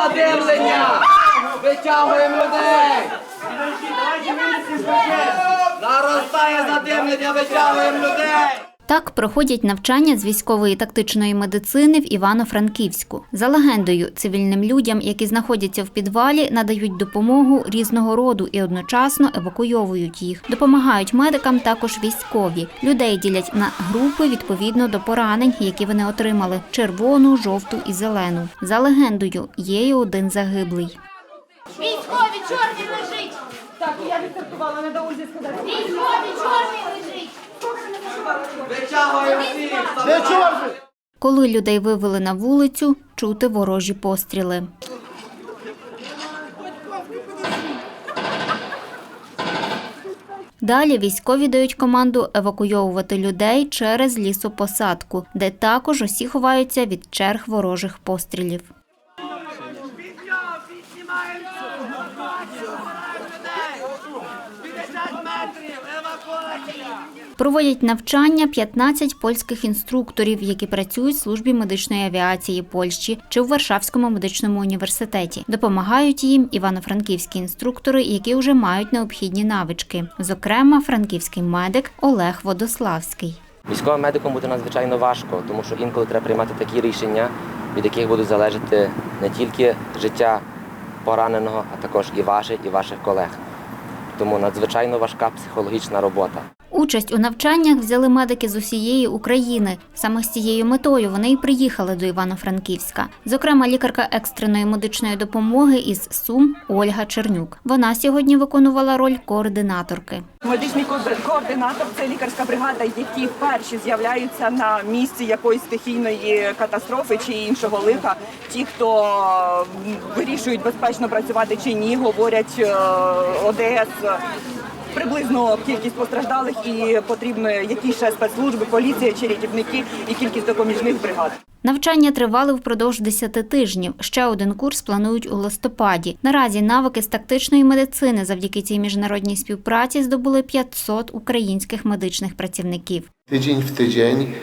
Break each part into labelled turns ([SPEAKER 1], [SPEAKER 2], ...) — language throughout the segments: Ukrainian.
[SPEAKER 1] задимлення! Витягуємо людей! Наростає задимлення, витягуємо людей!
[SPEAKER 2] Так проходять навчання з військової тактичної медицини в Івано-Франківську. За легендою, цивільним людям, які знаходяться в підвалі, надають допомогу різного роду і одночасно евакуйовують їх. Допомагають медикам також військові. Людей ділять на групи відповідно до поранень, які вони отримали: червону, жовту і зелену. За легендою, є й один загиблий.
[SPEAKER 3] Військові чорний лежить.
[SPEAKER 4] Так, я відсортувала, не до сказати.
[SPEAKER 3] Військові
[SPEAKER 1] всіх!
[SPEAKER 2] Коли людей вивели на вулицю, чути ворожі постріли. Далі військові дають команду евакуйовувати людей через лісопосадку, де також усі ховаються від черг ворожих пострілів. Проводять навчання 15 польських інструкторів, які працюють в службі медичної авіації Польщі чи в Варшавському медичному університеті. Допомагають їм івано-франківські інструктори, які вже мають необхідні навички. Зокрема, франківський медик Олег Водославський.
[SPEAKER 5] Військовим медиком буде надзвичайно важко, тому що інколи треба приймати такі рішення, від яких будуть залежати не тільки життя пораненого, а також і ваше, і ваших колег. Тому надзвичайно важка психологічна робота.
[SPEAKER 2] Участь у навчаннях взяли медики з усієї України. Саме з цією метою вони й приїхали до Івано-Франківська. Зокрема, лікарка екстреної медичної допомоги із Сум Ольга Чернюк. Вона сьогодні виконувала роль координаторки.
[SPEAKER 4] Медичний ко- координатор це лікарська бригада, які перші з'являються на місці якоїсь стихійної катастрофи чи іншого лиха. Ті, хто вирішують безпечно працювати чи ні, говорять е, ОДС. Приблизно кількість постраждалих і потрібно які ще спецслужби, поліція чи рятівники і кількість допоміжних бригад.
[SPEAKER 2] Навчання тривали впродовж 10 тижнів. Ще один курс планують у листопаді. Наразі навики з тактичної медицини завдяки цій міжнародній співпраці здобули 500 українських медичних працівників.
[SPEAKER 6] Тиждень в tydzień.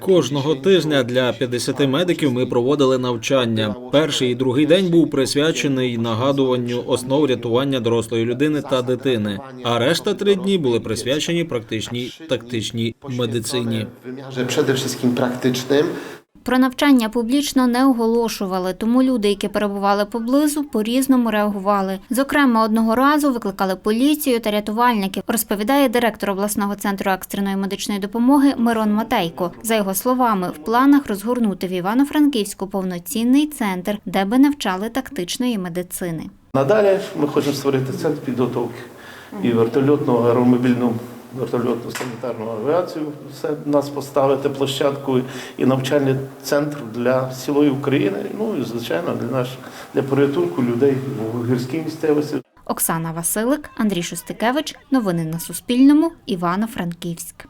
[SPEAKER 7] Кожного тижня для 50 медиків ми проводили навчання. Перший і другий день був присвячений нагадуванню основ рятування дорослої людини та дитини. А решта три дні були присвячені практичній тактичній медицині.
[SPEAKER 6] Przede wszystkim praktycznym.
[SPEAKER 2] Про навчання публічно не оголошували, тому люди, які перебували поблизу, по-різному реагували. Зокрема, одного разу викликали поліцію та рятувальників, розповідає директор обласного центру екстреної медичної допомоги Мирон Матейко. За його словами, в планах розгорнути в Івано-Франківську повноцінний центр, де би навчали тактичної медицини.
[SPEAKER 8] Надалі ми хочемо створити центр підготовки і вертольотну аеромобільну вертольотну санітарну авіацію. Все нас поставити площадку і навчальний центр для цілої України. Ну і звичайно для наш для порятунку людей в гірській місцевості.
[SPEAKER 2] Оксана Василик, Андрій Шостикевич. Новини на Суспільному. Івано-Франківськ.